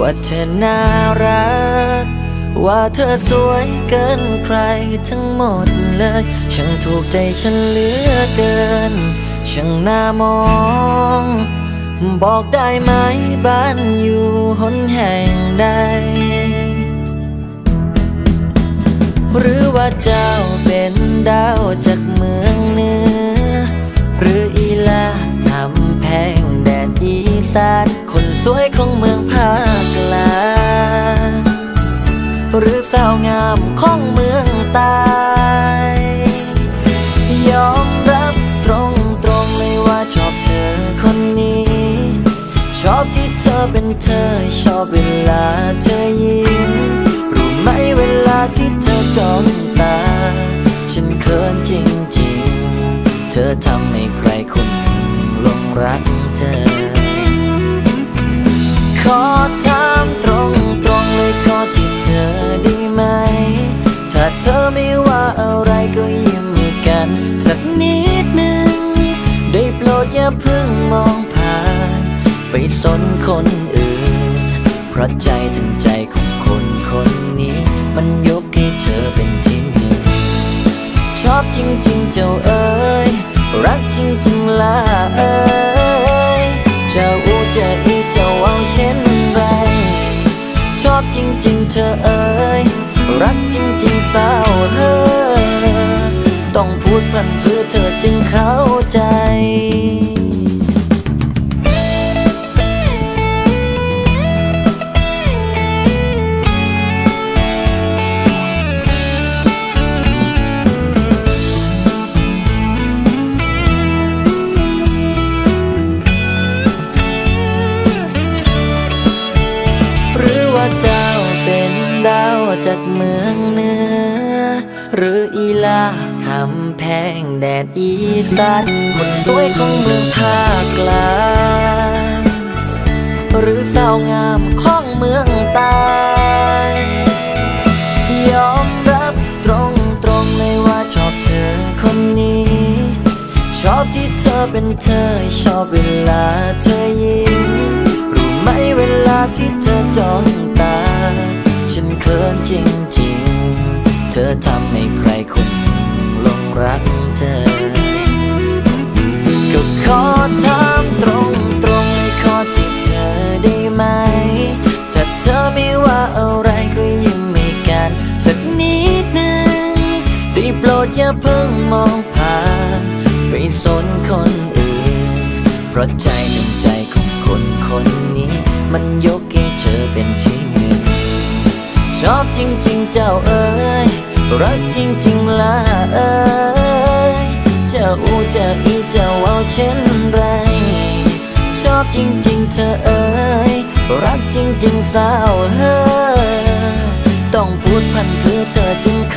ว่าเธอน่ารัก ว่าเธอสวยเกินใครทั้งหมดเลยช่างถูกใจฉันเหลือเกินช่างน่ามอง บอกได้ไหมบ้านอยู่หนแห่งใด หรือว่าเจ้าเป็นดาวจากเมืองเหนือ ของเมืองต้ยยอมรับตรงตรงๆเลยว่าชอบเธอคนนี้ ชอบที่เธอเป็นเธอ ชอบเวลาเธอยิ้มรู้ไหมเวลาที่เธอจ้องตา ฉันเขินจริงๆ เธอทำให้ใครคนหนึ่งลงรัก ไม่ว่าอะไรก็ยิ้มกัน สักนิดหนึ่ง ได้โปรดอย่าเพิ่งมองผ่าน ไปสนคนอื่น เพราะใจถึงใจของคนคนนี้ มันยกให้เธอเป็นที่หนึ่งชอบจริงๆเจ้าเอ๋ยรักจริงๆล่ะเอ๋ยจะอูจะอีจะเอาเช่นไร ชอบจริงๆเธอเอ๋ยรักจริงๆสา เธอจึงเข้าใจหรือว่าเจ้าเป็นดาวจากเมืองเหนือ หรืออีลาคำแพงแดดอีสานคนสวยของเมืองภาคกลางหรือสาวงามของเมืองใต้ยอมรับตรงตรงๆเลยว่าชอบเธอคนนี้ ชอบที่เธอเป็นเธอ ชอบเวลาเธอยิ้มรู้ไหมเวลาที่เธอจ้อง ไหม ถ้าเธอไม่ว่าอะไรก็ยิ้มให้กัน สักนิดหนึ่งได้โปรดอย่าเพิ่งมองผ่านไปสนคนอื่น เพราะใจถึงใจของคนคนนี้ มันยกให้เธอเป็นที่หนึ่ง ชอบจริงๆเจ้าเอ๋ยรักจริงๆล่ะเอ๋ยจ้าอูเจ้าอีจ้าเอาเช่นไร ชอบจริงๆเธอเอ๋ย รักจริงๆสาวเฮ้อต้องพูดพันเพื่อเธอจึงเค